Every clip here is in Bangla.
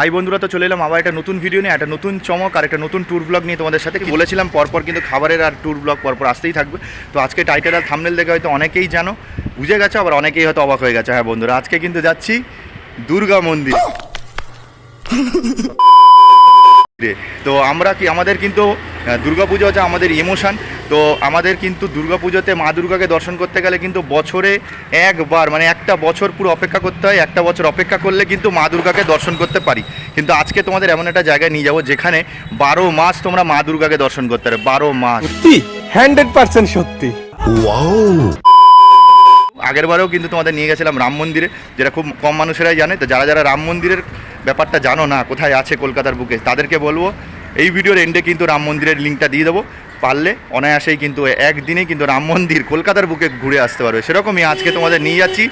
হাই বন্ধুরা, তো চলে এলাম আবার একটা নতুন ভিডিও নিয়ে, একটা নতুন চমক আর একটা নতুন ট্যুর ব্লগ নিয়ে তোমাদের সাথে। বলেছিলাম, পরপর কিন্তু খাবারের আর ট্যুর ব্লগ পরপর আসতেই থাকবে। তো আজকে টাইটেল আর থামনেল দেখে হয়তো অনেকেই জানো, বুঝে গেছে, আবার অনেকেই হয়তো অবাক হয়ে গেছে। হ্যাঁ বন্ধুরা, আজকে কিন্তু যাচ্ছি দুর্গা মন্দির। তো আমরা কি আমাদের কিন্তু দুর্গা পুজো হচ্ছে আমাদের ইমোশান। তো আমাদের কিন্তু দুর্গা পুজোতে মা দুর্গাকে দর্শন করতে গেলে কিন্তু বছরে একবার মানে একটা বছর পুরো অপেক্ষা করতে হয় একটা বছর অপেক্ষা করলে কিন্তু মা দুর্গাকে দর্শন করতে পারি। কিন্তু আজকে তোমাদের এমন একটা জায়গায় নিয়ে যাব যেখানে বারো মাস তোমরা মা দুর্গাকে দর্শন করতে পারবে বারো মাস। সত্যি? হান্ড্রেড পার্সেন্ট সত্যি। আগের বারেও কিন্তু তোমাদের নিয়ে গেছিলাম রাম মন্দিরে যেটা খুব কম মানুষেরাই জানে। তো যারা যারা রাম মন্দিরের ব্যাপারটা জানো না? কোথায় আছে কলকাতার বুকে? তাদেরকে বলব, এই ভিডিওর এন্ডে কিন্তু রাম মন্দিরের লিঙ্কটা দিয়ে দেবো। পারলে অনায়াসেই কিন্তু একদিনেই কিন্তু রাম মন্দির কলকাতার বুকে ঘুরে আসতে পারবে। সেরকমই আজকে তোমাদের নিয়ে যাচ্ছি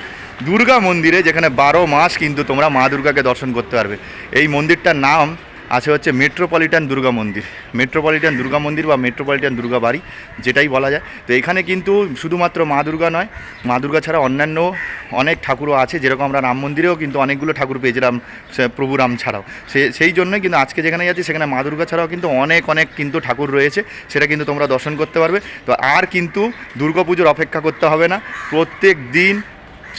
দুর্গা মন্দিরে, যেখানে বারো মাস কিন্তু তোমরা মা দুর্গাকে দর্শন করতে পারবে। এই মন্দিরটার নাম আছে হচ্ছে মেট্রোপলিটন দুর্গা মন্দির। মেট্রোপলিটন দুর্গা মন্দির বা মেট্রোপলিটন দুর্গা বাড়ি, যেটাই বলা যায়। তো এখানে কিন্তু শুধুমাত্র মা দুর্গা নয়, মা দুর্গা ছাড়া অন্যান্য অনেক ঠাকুরও আছে, যেরকম আমরা রাম মন্দিরেও কিন্তু অনেকগুলো ঠাকুর পেয়েছিলাম প্রভু রাম ছাড়াও। সে, সেই জন্যই কিন্তু আজকে যেখানে যাচ্ছি, সেখানে মা দুর্গা ছাড়াও কিন্তু অনেক অনেক কিন্তু ঠাকুর রয়েছে, সেটা কিন্তু তোমরা দর্শন করতে পারবে। তো আর কিন্তু দুর্গাপুজোর অপেক্ষা করতে হবে না। প্রত্যেক দিন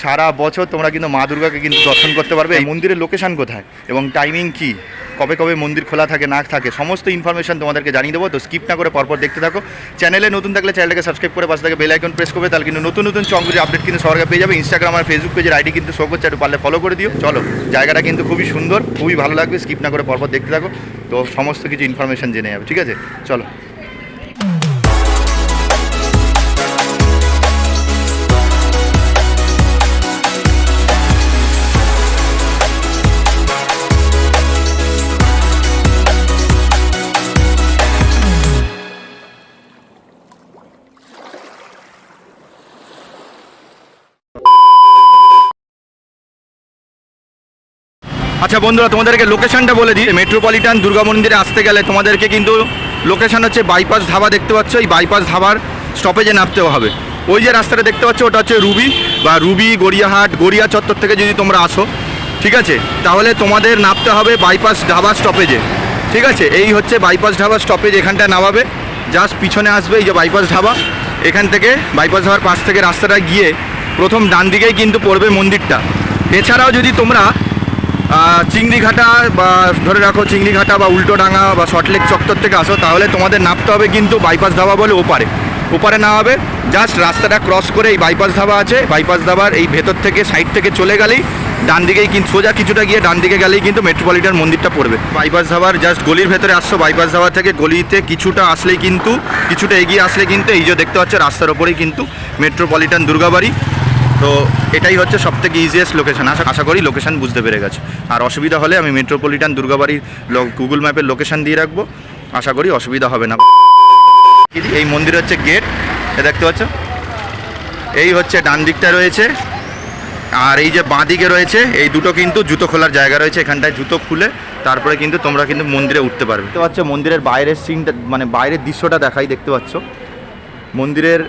সারা বছর তোমরা কিন্তু মা দুর্গাকে কিন্তু দর্শন করতে পারবে। এই মন্দিরের লোকেশান কোথায়? এবং টাইমিং কি? কবে কবে মন্দির খোলা থাকে, না থাকে? সমস্ত ইনফরমেশন তোমাদেরকে জানিয়ে দেবো। তো স্কিপ না করে পরপর দেখতে থাকো। চ্যানেলে নতুন থাকলে চ্যানেলটাকে সাবস্ক্রাইব করে পাশে থেকে বেল আইকন প্রেস করবে। তাহলে কিন্তু নতুন নতুন চঙ্গুরি আপডেট কিন্তু সরকার পেয়ে যাবে। ইনস্টাগ্রাম আর ফেসবুক পেজের আইডি কিন্তু শো করছে। একটু পারলে ফলো করে দিও। চলো, জায়গাটা কিন্তু খুবই সুন্দর। খুবই ভালো লাগবে। স্কিপ না করে পরপর দেখতে থাকো। তো সমস্ত কিছু ইনফরমেশন জেনে যাবে। ঠিক আছে? চলো। আচ্ছা বন্ধুরা, তোমাদেরকে লোকেশনটা বলে দিই। মেট্রোপলিটন দুর্গা মন্দিরে আসতে গেলে তোমাদেরকে কিন্তু লোকেশন হচ্ছে বাইপাস ধাবা দেখতে পাচ্ছ। এই বাইপাস ধাবার স্টপেজে নামতে হবে। ওই যে রাস্তাটা দেখতে পাচ্ছ, ওটা হচ্ছে রুবি বা রুবি, গড়িয়াহাট, গড়িয়া চত্বর থেকে যদি তোমরা আসো, ঠিক আছে? তাহলে তোমাদের নামতে হবে বাইপাস ধাবা স্টপেজে ঠিক আছে? এই হচ্ছে বাইপাস ধাবা স্টপেজ এখানটায় নামাবে। জাস্ট পিছনে আসবে, এই যে বাইপাস ধাবা। এখান থেকে বাইপাস ধাবার পাশ থেকে রাস্তাটা গিয়ে প্রথম ডান দিকেই কিন্তু পড়বে মন্দিরটা। এছাড়াও যদি তোমরা চিংড়িঘাটা বা, ধরে রাখো চিংড়িঘাটা বা উল্টোডাঙ্গা বা সল্টলেক চত্বর থেকে আসো, তাহলে তোমাদের নামতে হবে কিন্তু বাইপাস ধাবা বলে ওপারে। ওপারে না হবে জাস্ট রাস্তাটা ক্রস করে এই বাইপাস ধাবা আছে। বাইপাস ধাবার এই ভেতর থেকে সাইড থেকে চলে গেলেই ডান দিকেই কিন্তু সোজা কিছুটা গিয়ে ডান দিকে গেলেই কিন্তু মেট্রোপলিটন মন্দিরটা পড়বে। বাইপাস ধাবার জাস্ট গলির ভেতরে আসছো, বাইপাস ধাবা থেকে গলিতে কিছুটা আসলেই কিন্তু, কিছুটা এগিয়ে আসলে কিন্তু এই যে দেখতে পাচ্ছ রাস্তার ওপরেই কিন্তু মেট্রোপলিটন দুর্গাবাড়ি। তো এটাই হচ্ছে সব থেকে ইজিয়েস্ট লোকেশান আশা আশা করি লোকেশান বুঝতে পেরে গেছে। আর অসুবিধা হলে আমি মেট্রোপলিটন দুর্গাবাড়ির গুগল ম্যাপের লোকেশন দিয়ে রাখব। আশা করি অসুবিধা হবে না। এই মন্দির হচ্ছে গেট এ দেখতে পাচ্ছ? এই হচ্ছে ডান দিকটা রয়েছে। আর এই যে বাঁ দিকে রয়েছে, এই দুটো কিন্তু জুতো খোলার জায়গা রয়েছে এখানটায়, জুতো খুলে তারপরে কিন্তু তোমরা কিন্তু মন্দিরে উঠতে পারবে। দেখতে পাচ্ছ মন্দিরের বাইরের সিনটা মানে বাইরের দৃশ্যটা দেখাই, দেখতে পাচ্ছ? মন্দিরের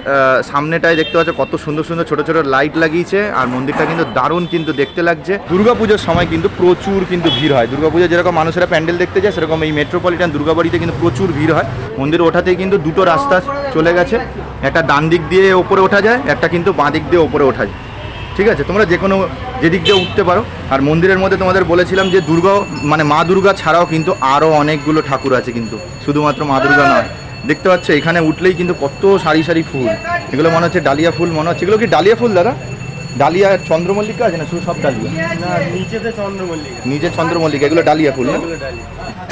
সামনেটায় দেখতে পাচ্ছ কত সুন্দর সুন্দর ছোট ছোট লাইট লাগিয়েছে, আর মন্দিরটা কিন্তু দারুণ কিন্তু দেখতে লাগছে। দুর্গাপুজোর সময় কিন্তু প্রচুর কিন্তু ভিড় হয়। দুর্গাপুজো যেরকম মানুষেরা প্যান্ডেল দেখতে যায়, সেরকম এই মেট্রোপলিটন দুর্গাবাড়িতে কিন্তু প্রচুর ভিড় হয়। মন্দির ওঠাতেই কিন্তু দুটো রাস্তা চলে গেছে। একটা ডান দিক দিয়ে ওপরে ওঠা যায়, একটা কিন্তু বাঁ দিক দিয়ে ওপরে ওঠা যায়। ঠিক আছে? তোমরা যে কোনো যেদিক দিয়ে উঠতে পারো। আর মন্দিরের মধ্যে তোমাদের বলেছিলাম যে দুর্গা মানে মা দুর্গা ছাড়াও কিন্তু আরও অনেকগুলো ঠাকুর আছে কিন্তু। শুধুমাত্র মা দুর্গা নয়। দেখতে পাচ্ছ এখানে উঠলেই কিন্তু কত সারি সারি ফুল। এগুলো মনে হচ্ছে ডালিয়া ফুল মনে হচ্ছে। এগুলো কি ডালিয়া ফুল দাদা? ডালিয়া চন্দ্রমল্লিকা আছে না? শুধু সব ডালিয়া? না নিচেতে চন্দ্রমল্লিকা। নিজে চন্দ্রমল্লিকা এগুলো ডালিয়া ফুল না?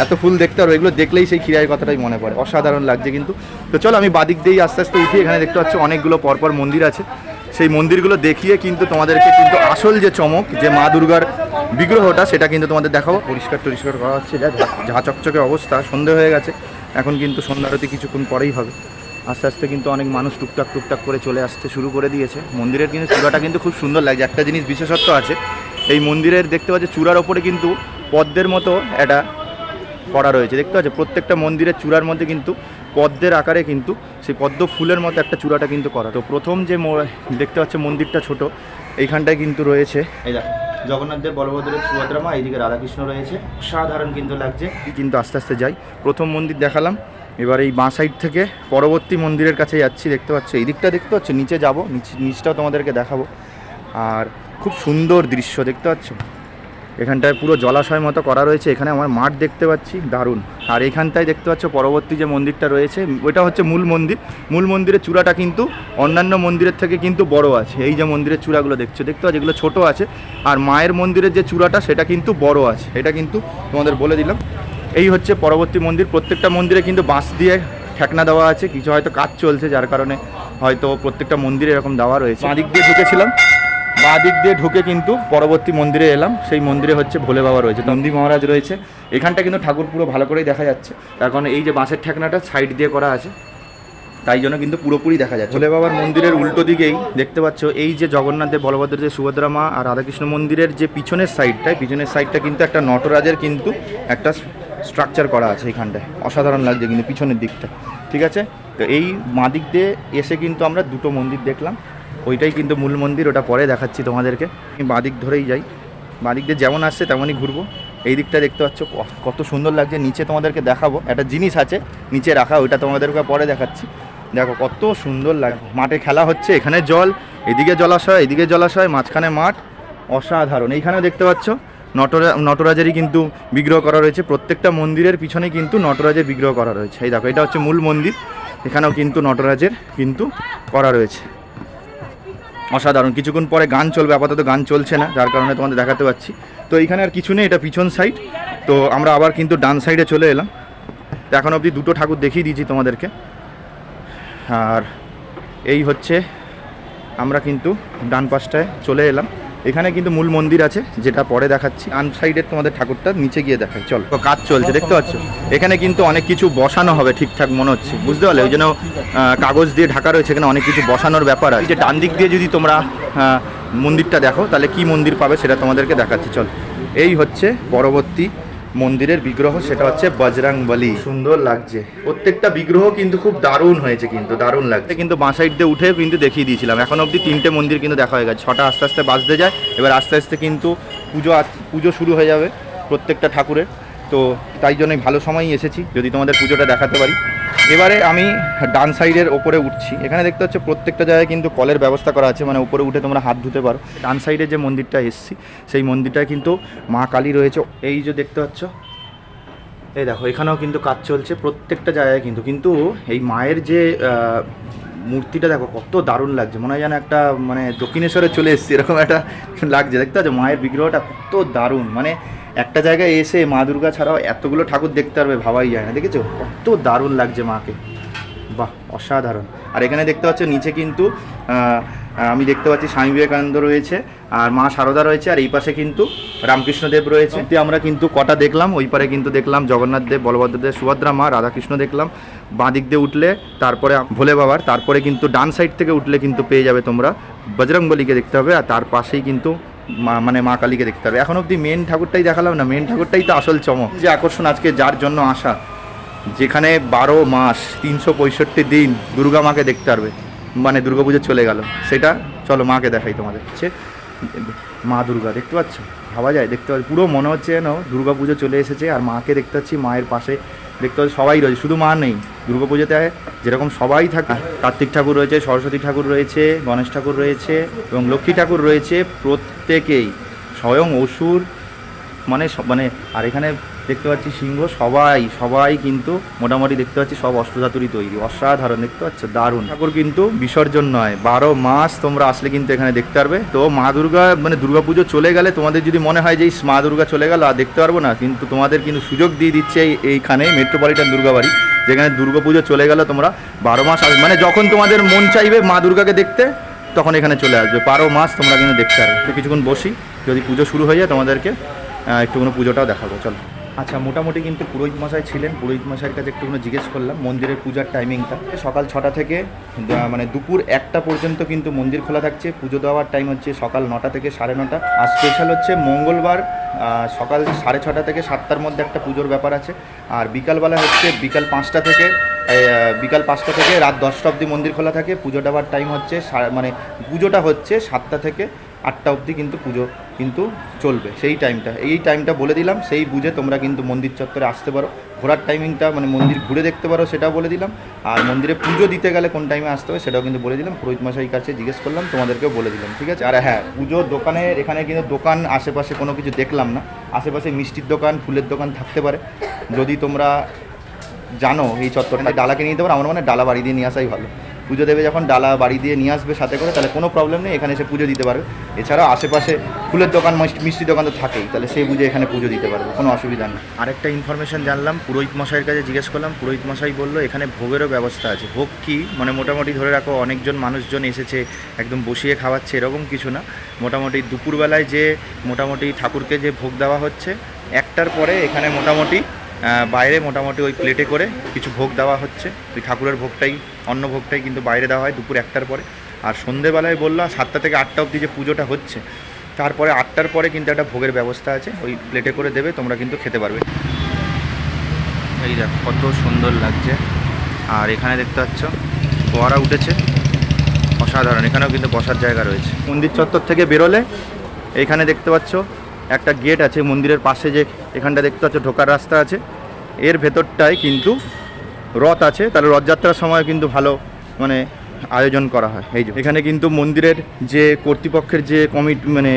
এত ফুল দেখতে পারো এগুলো দেখলেই সেই খিরাইয়ের কথাটাই মনে পড়ে। অসাধারণ লাগছে কিন্তু। তো চলো আমি বাদিক দিয়েই আস্তে আস্তে উঠি। এখানে দেখতে পাচ্ছ অনেকগুলো পরপর মন্দির আছে। সেই মন্দিরগুলো দেখিয়ে কিন্তু তোমাদেরকে কিন্তু আসল যে চমক যে মা দুর্গার বিগ্রহটা সেটা কিন্তু তোমাদের দেখাবো। পরিষ্কার টরিষ্কার করা হচ্ছে। যা ঝা চকচকে অবস্থা সন্ধে হয়ে গেছে। এখন কিন্তু সন্ধ্যারতি কিছুক্ষণ পরেই হবে। আস্তে আস্তে কিন্তু অনেক মানুষ টুকটাক টুকটাক করে চলে আসতে শুরু করে দিয়েছে। মন্দিরের কিন্তু চূড়াটা কিন্তু খুব সুন্দর লাগছে। একটা জিনিস বিশেষত্ব আছে, এই মন্দিরের দেখতে পাচ্ছি চূড়ার ওপরে কিন্তু পদ্মের মতো একটা করা রয়েছে। দেখতে পাচ্ছ, প্রত্যেকটা মন্দিরের চূড়ার মধ্যে কিন্তু পদ্মের আকারে কিন্তু সেই পদ্ম ফুলের মতো একটা চূড়াটা কিন্তু করা। তো প্রথম যে দেখতে পাচ্ছ মন্দিরটা ছোট এইখানটায় কিন্তু রয়েছে। এই দেখো জগন্নাথ দেব বলভদ্রের সুভদ্রা মা এইদিকে রাধাকৃষ্ণ রয়েছে। সাধারণ কিন্তু লাগছে। কিন্তু আস্তে আস্তে যাই। প্রথম মন্দির দেখালাম। এবার এই বাঁ সাইড থেকে পরবর্তী মন্দিরের কাছে যাচ্ছি দেখতে পাচ্ছ? এই দিকটা দেখতে পাচ্ছ? নিচে যাব নিচ নিচটাও তোমাদেরকে দেখাবো। আর খুব সুন্দর দৃশ্য দেখতে পাচ্ছ? এখানটায় পুরো জলাশয় মতো করা রয়েছে, এখানে আমার মাঠ দেখতে পাচ্ছি, দারুণ। আর এখানটায় দেখতে পাচ্ছ পরবর্তী যে মন্দিরটা রয়েছে, ওইটা হচ্ছে মূল মন্দির। মূল মন্দিরের চূড়াটা কিন্তু অন্যান্য মন্দিরের থেকে কিন্তু বড় আছে। এই যে মন্দিরের চূড়াগুলো দেখছ, দেখতে পাচ্ছ এগুলো ছোট আছে। আর মায়ের মন্দিরের যে চূড়াটা, সেটা কিন্তু বড় আছে। এটা কিন্তু তোমাদের বলে দিলাম। এই হচ্ছে পরবর্তী মন্দির। প্রত্যেকটা মন্দিরে কিন্তু বাঁশ দিয়ে ঠেকনা দেওয়া আছে। কিছু হয়তো কাজ চলছে, যার কারণে হয়তো প্রত্যেকটা মন্দিরে এরকম দেওয়া রয়েছে। বাঁ দিক দিয়ে ঢুকেছিলাম। বাঁ দিক দিয়ে ঢুকে কিন্তু পরবর্তী মন্দিরে এলাম। সেই মন্দিরে হচ্ছে ভোলে বাবা রয়েছে, নন্দী মহারাজ রয়েছে। এখানটা কিন্তু ঠাকুর পুরো ভালো করেই দেখা যাচ্ছে। তার কারণে এই যে বাঁশের ঠেকনাটা সাইড দিয়ে করা আছে, তাই জন্য কিন্তু পুরোপুরি দেখা যাচ্ছে। ভোলে বাবার মন্দিরের উল্টো দিকেই দেখতে পাচ্ছ, এই যে জগন্নাথ দেব, বলভদ্র যে সুভদ্রা মা আর রাধাকৃষ্ণ মন্দিরের যে পিছনের সাইডটায় পিছনের সাইডটা কিন্তু একটা নটরাজের কিন্তু একটা স্ট্রাকচার করা আছে এখানটায়। অসাধারণ লাগছে কিন্তু পিছনের দিকটা। ঠিক আছে? তো এই মাঁ দিক দিয়ে এসে কিন্তু আমরা দুটো মন্দির দেখলাম। ওইটাই কিন্তু মূল মন্দির, ওটা পরে দেখাচ্ছি তোমাদেরকে। আমি বাঁ দিক ধরেই যাই। বাঁ দিক দিয়ে যেমন আসছে তেমনই ঘুরবো। এই দিকটা দেখতে পাচ্ছ কত সুন্দর লাগছে। নিচে তোমাদেরকে দেখাবো। একটা জিনিস আছে, নিচে রাখা, ওইটা তোমাদেরকে পরে দেখাচ্ছি। দেখো কত সুন্দর লাগে, মাঠে খেলা হচ্ছে, এখানে জল, এদিকে জলাশয় এদিকে জলাশয়, মাঝখানে মাঠ। অসাধারণ। এইখানেও দেখতে পাচ্ছ, নটরা, নটরাজেরই কিন্তু বিগ্রহ করা রয়েছে। প্রত্যেকটা মন্দিরের পিছনে কিন্তু নটরাজের বিগ্রহ করা রয়েছে। এই দেখো, এটা হচ্ছে মূল মন্দির। এখানেও কিন্তু নটরাজের কিন্তু করা রয়েছে। অসাধারণ। কিছুক্ষণ পরে গান চলবে, আপাতত গান চলছে না, যার কারণে তোমাদের দেখাতে পাচ্ছি। তো এইখানে আর কিছু নেই, এটা পিছন সাইড তো আমরা আবার কিন্তু ডান সাইডে চলে এলাম। তো এখন অবধি দুটো ঠাকুর দেখিয়ে দিয়েছি তোমাদেরকে। আর এই হচ্ছে, আমরা কিন্তু ডান পাশটায় চলে এলাম। এখানে কিন্তু মূল মন্দির আছে, যেটা পরে দেখাচ্ছি। আন সাইডের তোমাদের ঠাকুরটা নিচে গিয়ে দেখাই, চল। কাজ চলছে, দেখতে পাচ্ছ? এখানে কিন্তু অনেক কিছু বসানো হবে ঠিকঠাক মনে হচ্ছে, বুঝতে পারলে? ওই জন্য কাগজ দিয়ে ঢাকা রয়েছে, এখানে অনেক কিছু বসানোর ব্যাপার আছে। ডান দিক দিয়ে যদি তোমরা মন্দিরটা দেখো, তাহলে কি মন্দির পাবে সেটা তোমাদেরকে দেখাচ্ছি, চল। এই হচ্ছে পরবর্তী মন্দিরের বিগ্রহ সেটা হচ্ছে বজরাং বলি সুন্দর লাগছে। প্রত্যেকটা বিগ্রহ কিন্তু খুব দারুণ হয়েছে কিন্তু, দারুণ লাগছে। কিন্তু বাঁ সাইড দিয়ে উঠে কিন্তু দেখিয়ে দিয়েছিলাম। এখন অবধি তিনটে মন্দির কিন্তু দেখা হয়ে গেছে। ছটা আস্তে আস্তে বাজতে যায়। এবার আস্তে আস্তে কিন্তু পুজো পুজো শুরু হয়ে যাবে প্রত্যেকটা ঠাকুরের। তো তাই জন্যই ভালো সময়ই এসেছি। যদি তোমাদের পুজোটা দেখাতে পারি। এবারে আমি ডান সাইডের ওপরে উঠছি। এখানে দেখতে হচ্ছে প্রত্যেকটা জায়গায় কিন্তু কলের ব্যবস্থা করা আছে। মানে উপরে উঠে তোমরা হাত ধুতে পারো। ডান সাইডে যে মন্দিরটা এসছি, সেই মন্দিরটায় কিন্তু মা কালী রয়েছে। এই যে দেখতে পাচ্ছ, এই দেখো, এখানেও কিন্তু কাজ চলছে প্রত্যেকটা জায়গায় কিন্তু। কিন্তু এই মায়ের যে মূর্তিটা দেখো, কত দারুণ লাগছে। মনে হয় যেন একটা মানে দক্ষিণেশ্বরে চলে এসেছি, এরকম একটা লাগছে। দেখতে পাচ্ছ, মায়ের বিগ্রহটা কত দারুণ। মানে একটা জায়গায় এসে মা দুর্গা ছাড়াও এতগুলো ঠাকুর দেখতে পারবে ভাবাই যায় না দেখেছ? কত দারুণ লাগছে মাকে। বাহ অসাধারণ। আর এখানে দেখতে পাচ্ছ নিচে কিন্তু আমি দেখতে পাচ্ছি স্বামী বিবেকানন্দ রয়েছে আর মা সারদা রয়েছে আর এই পাশে কিন্তু রামকৃষ্ণদেব রয়েছে। আমরা কিন্তু কটা দেখলাম ওই পারে কিন্তু দেখলাম জগন্নাথ দেব বলভদ্র দেব সুভদ্রা মা রাধাকৃষ্ণ দেখলাম। বাঁ দিক দিয়ে উঠলে তারপরে ভোলে বাবার তারপরে কিন্তু ডান সাইড থেকে উঠলে কিন্তু পেয়ে যাবে তোমরা। বজরংবলীকে দেখতে হবে আর তার পাশেই কিন্তু মানে মা কালীকে দেখতে হবে। এখন অবধি মেন ঠাকুরটাই দেখালাম না মেন ঠাকুরটাই তো আসল চমক। যে আকর্ষণ আজকে যার জন্য আসা যেখানে বারো মাস, তিনশো পঁয়ষট্টি দিন দুর্গা মাকে দেখতে পারবে মানে দুর্গা পুজো চলে গেল। সেটা চলো মাকে দেখাই তোমাদের। হচ্ছে মা দুর্গা, দেখতে পাচ্ছ? ভাবা যায়, দেখতে পাচ্ছি? পুরো মনে হচ্ছে যেন দুর্গা পুজো চলে এসেছে, আর মাকে দেখতে পাচ্ছি মায়ের পাশে দেখতে পাচ্ছি সবাই রয়েছে, শুধু মা নেই দুর্গা পুজোতে যেরকম সবাই থাকে। কার্তিক ঠাকুর রয়েছে, সরস্বতী ঠাকুর রয়েছে, গণেশ ঠাকুর রয়েছে এবং লক্ষ্মী ঠাকুর রয়েছে প্রত্যেকেই। স্বয়ং অসুর মানে মানে আর এখানে দেখতে পাচ্ছি সিংহ, সবাই সবাই কিন্তু মোটামুটি দেখতে পাচ্ছি সব অষ্টধাতুরই তৈরি। অসাধারণ দেখতে পাচ্ছ, দারুণ। ঠাকুর কিন্তু বিসর্জন নয়, বারো মাস তোমরা আসলে কিন্তু এখানে দেখতে পারবে। তো মা দুর্গা মানে দুর্গাপুজো চলে গেলে তোমাদের যদি মনে হয় যে এই মা দুর্গা চলে গেল, আর দেখতে পারব না, কিন্তু তোমাদের কিন্তু সুযোগ দিয়ে দিচ্ছে এই- এইখানে মেট্রোপলিটন দুর্গাবাড়ি যেখানে দুর্গা পুজো চলে গেল তোমরা বারো মাস আসবে মানে যখন তোমাদের মন চাইবে মা দুর্গাকে দেখতে, তখন এখানে চলে আসবে। বারো মাস তোমরা কিন্তু দেখতে পারবে। কিছুক্ষণ বসি, যদি পুজো শুরু হয়ে যায় তোমাদেরকে আহ, একটুখানি পুজোটাও দেখাবো চলো। আচ্ছা মোটামুটি কিন্তু পুরোহিত মশাই ছিলেন। পুরোহিত মশাইয়ের কাছে একটুখানি জিজ্ঞেস করলাম মন্দিরের পূজার টাইমিংটা সকাল ছটা থেকে মানে দুপুর একটা পর্যন্ত কিন্তু মন্দির খোলা থাকছে। পুজো দেওয়ার টাইম হচ্ছে সকাল নটা থেকে সাড়ে নটা। আর স্পেশাল হচ্ছে মঙ্গলবার সকাল সাড়ে ছটা থেকে সাতটার মধ্যে একটা পুজোর ব্যাপার আছে। আর বিকালবেলা হচ্ছে বিকাল পাঁচটা থেকে বিকাল পাঁচটা থেকে রাত দশটা অবধি মন্দির খোলা থাকে। পুজো দেওয়ার টাইম হচ্ছে মানে পুজোটা হচ্ছে সাতটা থেকে আটটা অবধি কিন্তু পুজো কিন্তু চলবে, সেই টাইমটা এই টাইমটা বলে দিলাম, সেই বুঝে তোমরা কিন্তু মন্দির চত্বরে আসতে পারো। ঘোরার টাইমিংটা মানে মন্দির ঘুরে দেখতে পারো, সেটাও বলে দিলাম। আর মন্দিরে পুজো দিতে গেলে কোন টাইমে আসতে হবে, সেটাও কিন্তু বলে দিলাম। পুরোহিত মশাইয়ের কাছে জিজ্ঞেস করলাম, তোমাদেরকেও বলে দিলাম, ঠিক আছে? আর হ্যাঁ পুজোর দোকানে, এখানে কিন্তু দোকান, আশেপাশে কোনো কিছু দেখলাম না। আশেপাশে মিষ্টির দোকান, ফুলের দোকান থাকতে পারে। যদি তোমরা জানো, এই চত্বরটা ডালাকে নিয়ে পারো, আমার মনে ডালা বাড়ি দিয়ে নিয়ে আসাই ভালো। পুজো দেবে যখন ডালা বাড়ি দিয়ে নিয়ে আসবে সাথে করে, তাহলে কোনো প্রবলেম নেই, এখানে এসে পুজো দিতে পারবে। এছাড়াও আশেপাশে ফুলের দোকান মিষ্টি- দোকান তো থাকেই, তাহলে সেই বুঝে এখানে পুজো দিতে পারবে, কোনো অসুবিধা নেই। আরেকটা ইনফরমেশন জানলাম, পুরোহিত মশাইয়ের কাছে জিজ্ঞেস করলাম, পুরোহিত মশাই বলল, এখানে ভোগেরও ব্যবস্থা আছে। ভোগ কি? মানে মোটামুটি ধরে রাখো, অনেকজন মানুষজন এসেছে, একদম বসিয়ে খাওয়াচ্ছে, এরকম কিছু না। মোটামুটি দুপুরবেলায় যে, মোটামুটি ঠাকুরকে যে ভোগ দেওয়া হচ্ছে, একটার পরে এখানে মোটামুটি বাইরে মোটামুটি ওই প্লেটে করে কিছু ভোগ দেওয়া হচ্ছে। ওই ঠাকুরের ভোগটাই অন্য ভোগটাই কিন্তু বাইরে দেওয়া হয় দুপুর একটার পরে। আর সন্ধেবেলায় বলল সাতটা থেকে আটটা অবধি যে পুজোটা হচ্ছে, তারপরে আটটার পরে কিন্তু একটা ভোগের ব্যবস্থা আছে, ওই প্লেটে করে দেবে, তোমরা কিন্তু খেতে পারবে। এই দেখ কত সুন্দর লাগছে। আর এখানে দেখতে পাচ্ছ, ফোয়ারা উঠেছে, অসাধারণ, এখানেও কিন্তু বসার জায়গা রয়েছে। মন্দির চত্বর থেকে বেরোলে এখানে দেখতে পাচ্ছ, একটা গেট আছে, মন্দিরের পাশে যে এখানটা দেখতে পাচ্ছ, ঢোকার রাস্তা আছে। এর ভেতরটায় কিন্তু রথ আছে, তাহলে রথযাত্রার সময় কিন্তু ভালো মানে আয়োজন করা হয়। এই যে, এখানে কিন্তু মন্দিরের যে কর্তৃপক্ষের যে কমিটি মানে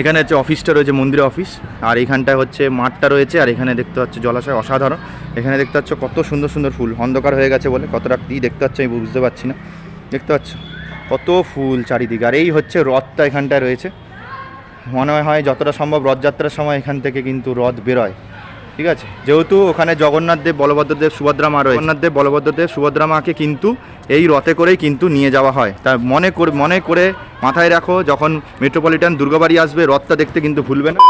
এখানে হচ্ছে অফিসটা রয়েছে মন্দিরের অফিস আর এইখানটায় হচ্ছে মাঠটা রয়েছে, আর এখানে দেখতে পাচ্ছ জলাশয় অসাধারণ। এখানে দেখতে পাচ্ছ কত সুন্দর সুন্দর ফুল, অন্ধকার হয়ে গেছে বলে কতটা কী দেখতে পাচ্ছ আমি বুঝতে পারছি না। দেখতে পাচ্ছ কত ফুল চারিদিকে, আর এই হচ্ছে রথটা এখানটায় রয়েছে। মনে হয় যতটা সম্ভব রথযাত্রার সময় এখান থেকে কিন্তু রথ বেরোয়। ঠিক আছে? যেহেতু ওখানে জগন্নাথ দেব বলভদ্রদেব সুভদ্রা মা রয়েছে। জগন্নাথ দেব বলভদ্রদেব সুভদ্রা মাকে কিন্তু এই রথে করেই কিন্তু নিয়ে যাওয়া হয়। তা মনে করে মনে করে মাথায় রাখো, যখন মেট্রোপলিটন দুর্গাবাড়ি আসবে, রথটা দেখতে কিন্তু ভুলবে না।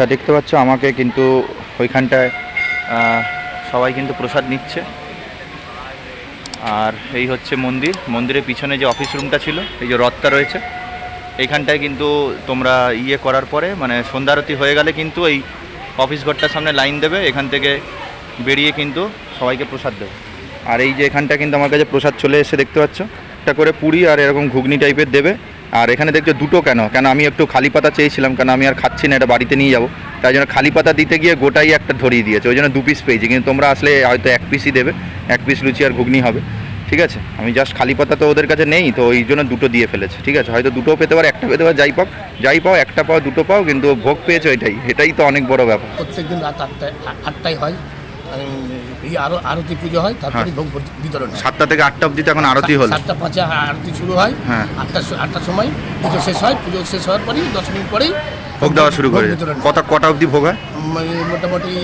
আচ্ছা দেখতে পাচ্ছ আমাকে কিন্তু ওইখানটায় সবাই কিন্তু প্রসাদ নিচ্ছে। আর এই হচ্ছে মন্দির। মন্দিরের পিছনে যে অফিস রুমটা ছিল, এই যে রথটা রয়েছে, এইখানটায় কিন্তু তোমরা ইয়ে করার পরে মানে সন্ধ্যারতি হয়ে গেলে কিন্তু এই অফিস ঘরটার সামনে লাইন দেবে, এখান থেকে বেরিয়ে কিন্তু সবাইকে প্রসাদ দেবে। আর এই যে এখানটা কিন্তু আমার কাছে প্রসাদ চলে এসে দেখতে পাচ্ছ? একটা করে পুরি আর এরকম ঘুগনি টাইপের দেবে। আর এখানে দেখছ দুটো কেন? কেন আমি একটু খালি পাতা চেয়েছিলাম, কেন আমি আর খাচ্ছি না, এটা বাড়িতে নিয়ে যাব। তাই জন্য খালি পাতা দিতে গিয়ে গোটাই একটা ধরিয়ে দিয়েছে, ওই জন্য দু পিস পেয়েছি। কিন্তু তোমরা আসলে হয়তো এক পিসই দেবে, এক পিস লুচি আর ঘুগনি হবে। ঠিক আছে? আমি জাস্ট খালি পাতা তো ওদের কাছে নেই, তো ওই জন্য দুটো দিয়ে ফেলেছে। ঠিক আছে? হয়তো দুটো পেতে পারে, একটা পেতে পারে, যাই পাও যাই পাও, একটা পাও, দুটো পাও, কিন্তু ভোগ পেয়েছ এটাই। এটাই তো অনেক বড় ব্যাপার। প্রত্যেকদিন রাত আটটায় আটটায় হয়। এই আরও আরতি পুজো হয় তারপরে হ্যাঁ। ভোগ বিতরণ হয়। সাতটা থেকে আটটা অবধি তো এখন আরতি হল। সাতটা পাঁচে আ- আরতি শুরু হয়। হ্যাঁ। আটটার স- আটটার সময় পুজো শেষ হয়। পুজো শেষ হওয়ার পরেই দশ মিনিট পরেই ভোগ দেওয়া শুরু করে। বিতরণ কত কটা অবধি ভোগ হয়? মোটামুটি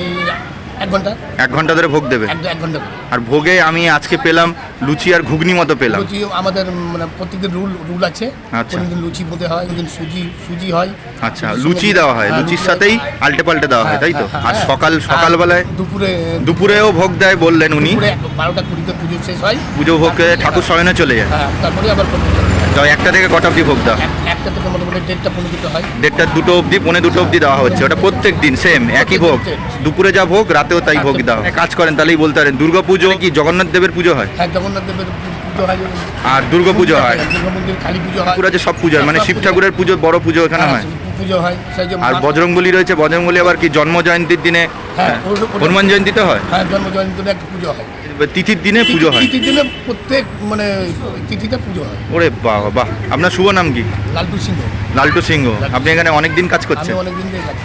এক ঘণ্টা? এক ঘণ্টা ধরে ভোগ দেবে? এক ঘণ্টা করে। আর ভোগে আমি আজকে পেলাম লুচি আর ঘুগনি মতো পেলাম। লুচি আমাদের মানে প্রত্যেকদিন রুল রুল আছে। আচ্ছা। কোনদিন লুচি বোধে হয় কোনদিন সুজি সুজি হয়। আচ্ছা লুচি দেওয়া হয় হ্যাঁ, লুচির সাথেই। আল্টে পাল্টে দেওয়া হয় হ্যাঁ, তাই তো? হ্যাঁ, আর। সকাল সকালবেলায় দুপুরে দুপুরেও ভোগ দেয় বললেন উনি। বারোটা কুড়িতে পুজো শেষ হয়। পুজো ভোগ করে ঠাকুর শয়নে চলে যায়। তারপরে আবার। তো একটা থেকে কটা অবধি ভোগ দাও। এক- একটা থেকে মোটামুটি দেড়টা হয়। দুটো অবধি পনেরো দুটো অবধি দেওয়া হচ্ছে। ওটা প্রত্যেক দিন সেম একই ভোগ। দুপুরে যা ভোগ রাতেও তাই ভোগ দাও। কাজ করেন তাহলেই বলতে পারেন দুর্গা পুজো কি? জগন্নাথ দেবের পুজো হয়? হ্যাঁ জগন্নাথ দেবের আর দুর্গা পুজো হয়। পুজো হয়। পুরো যে সব পুজো হয়। মানে শিব ঠাকুরের পুজো বড় পুজো এখানে হ্যাঁ, হয়। পুজো হয় সেই যে আর বজরংবলী রয়েছে বজরংবলী আবার কি জন্ম জয়ন্তীর দিনে? হ্যাঁ, ওটা- হনুমান জয়ন্তীতে হয়? হ্যাঁ জন্ম জয়ন্তীতে একটা পুজো হয়। তিথির দিনে পুজো হয়? তিথির দিনে প্রত্যেক মানে তিথিতে পুজো হয়। ওরে বাহ বাহ। আপনার শুভ নাম কি? লালটু সিংহ। লালটু সিংহ। আপনি এখানে অনেক দিন কাজ আমি করছেন অনেকদিন ধরে কাজ।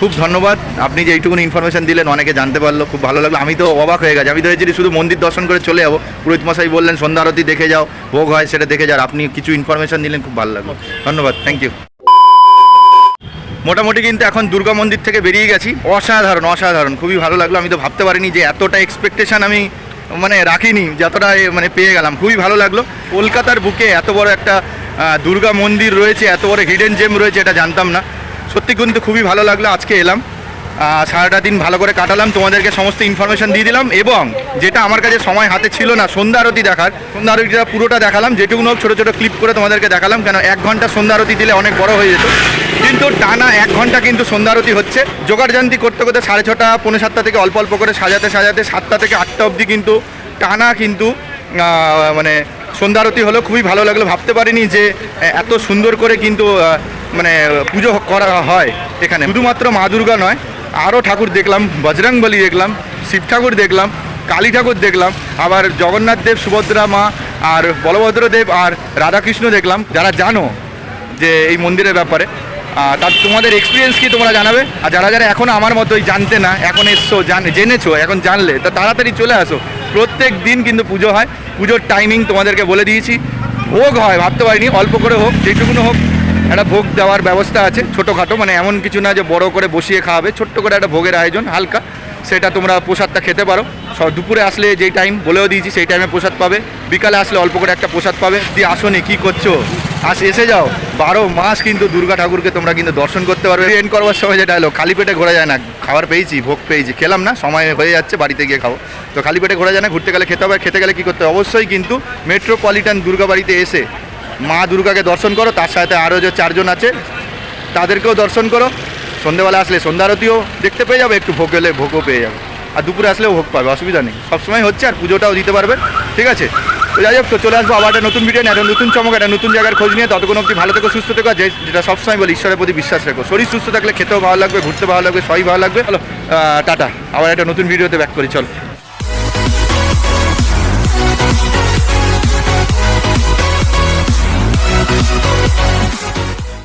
খুব ধন্যবাদ। আপনি যে এইটুকুনি ইনফরমেশন দিলেন অনেকে জানতে পারল খুব ভালো লাগল। আমি তো অবাক হয়ে গেছি। আমি তো ভেবেছি শুধু মন্দির দর্শন করে চলে যাব। পুরোহিত মশাই বললেন সন্ধ্যা আরতি দেখে যাও ভোগ হয় সেটা দেখে যাও। আপনি কিছু ইনফরমেশন দিলেন খুব ভালো লাগল। ধন্যবাদ। থ্যাংক ইউ মোটামুটি কিন্তু এখন দুর্গা মন্দির থেকে বেরিয়ে গেছি। অসাধারণ অসাধারণ। খুবই ভালো লাগল। আমি তো ভাবতে পারিনি যে এতটা এক্সপেকটেশন আমি মানে রাখিনি, যতটা মানে পেয়ে গেলাম। খুবই ভালো লাগল। কলকাতার বুকে এত বড় একটা দুর্গা মন্দির রয়েছে, এত বড় হিডেন জেম রয়েছে এটা জানতাম না। সত্যি কিন্তু খুবই ভালো লাগল, আজকে এলাম। সারাটা দিন ভালো করে কাটালাম, তোমাদেরকে সমস্ত ইনফরমেশন দিয়ে দিলাম এবং যেটা আমার কাছে সময় হাতে ছিল না, সন্ধ্যা আরতি দেখার, সন্ধ্যা আরতিটা পুরোটা দেখালাম, যেটুকু হোক ছোটো ছোটো ক্লিপ করে তোমাদেরকে দেখালাম, কেন এক ঘণ্টা সন্ধ্যা আরতি দিলে অনেক বড় হয়ে যেত। কিন্তু টানা এক ঘণ্টা কিন্তু সন্ধ্যা আরতি হচ্ছে। জোগাড়জান্তি করতে করতে সাড়ে ছটা, পৌনে সাতটা থেকে অল্প অল্প করে সাজাতে সাজাতে সাতটা থেকে আটটা অবধি কিন্তু টানা কিন্তু মানে সন্ধ্যা আরতি হলো। খুবই ভালো লাগল। ভাবতে পারিনি যে এত সুন্দর করে কিন্তু মানে পুজো করা হয় এখানে। শুধুমাত্র মা দুর্গা নয়, আরও ঠাকুর দেখলাম বজরংবলী দেখলাম, শিব ঠাকুর দেখলাম, কালী ঠাকুর দেখলাম, আবার জগন্নাথ দেব, সুভদ্রা মা, আর বলভদ্রদেব আর রাধাকৃষ্ণ দেখলাম। যারা জানো যে এই মন্দিরের ব্যাপারে তার তোমাদের এক্সপিরিয়েন্স কি তোমরা জানাবে? আর যারা যারা এখন আমার মতোই জানতে না, এখন এসছো, জান, জেনেছো, এখন জানলে, তা তাড়াতাড়ি চলে আসো। প্রত্যেক দিন কিন্তু পুজো হয়। পুজোর টাইমিং তোমাদেরকে বলে দিয়েছি। ভোগ হয়, ভাবতে পারিনি, অল্প করে হোক, যেটুকুনো হোক, একটা ভোগ দেওয়ার ব্যবস্থা আছে ছোটোখাটো মানে এমন কিছু না যে বড় করে বসিয়ে খাওয়াবে, ছোট্ট করে একটা ভোগের আয়োজন, হালকা। সেটা তোমরা প্রসাদটা খেতে পারো। দুপুরে আসলে যেই টাইম বলেও দিয়েছি, সেই টাইমে প্রসাদ পাবে। বিকালে আসলে অল্প করে একটা প্রসাদ পাবে। দিয়ে আসনি কী করছ? আস, এসে যাও। বারো মাস কিন্তু দুর্গা ঠাকুরকে তোমরা কিন্তু দর্শন করতে পারবে। এন্ড করবার সময় যেটা হলো, খালি পেটে ঘোরা যায় না। খাবার পেয়েছি, ভোগ পেয়েছি। খেলাম না, সময় হয়ে যাচ্ছে, বাড়িতে গিয়ে খাব। তো খালি পেটে ঘোরা যায় না, ঘুরতে গেলে খেতে হবে। খেতে গেলে কী করতে হবে? অবশ্যই কিন্তু মেট্রোপলিটন দুর্গা বাড়িতে এসে মা দুর্গাকে দর্শন করো। তার সাথে আরও যে চারজন আছে, তাদেরকেও দর্শন করো। সন্ধ্যেবেলা আসলে সন্ধ্যা আরতিও দেখতে পেয়ে যাবে, একটু ভোগ এলে ভোগও পেয়ে যাবে। আর দুপুরে আসলেও ভোগ পাবে, অসুবিধা নেই। সবসময় হচ্ছে আর পুজোটাও দিতে পারবে ঠিক আছে? তো যাই হোক, তো চলে আসব আবার একটা নতুন ভিডিও নিয়ে, একটা নতুন চমক, একটা নতুন জায়গার খোঁজ নিয়ে। ততক্ষণ অব্দি ভালো থেকো, সুস্থ থেকো যে- যেটা সবসময় বলি, ঈশ্বরের প্রতি বিশ্বাস রাখো। শরীর সুস্থ থাকলে খেতেও ভালো লাগবে, ঘুরতে ভালো লাগবে, সবই ভালো লাগবে। চলো টাটা। আবার একটা নতুন ভিডিওতে ব্যাক করি, চলো।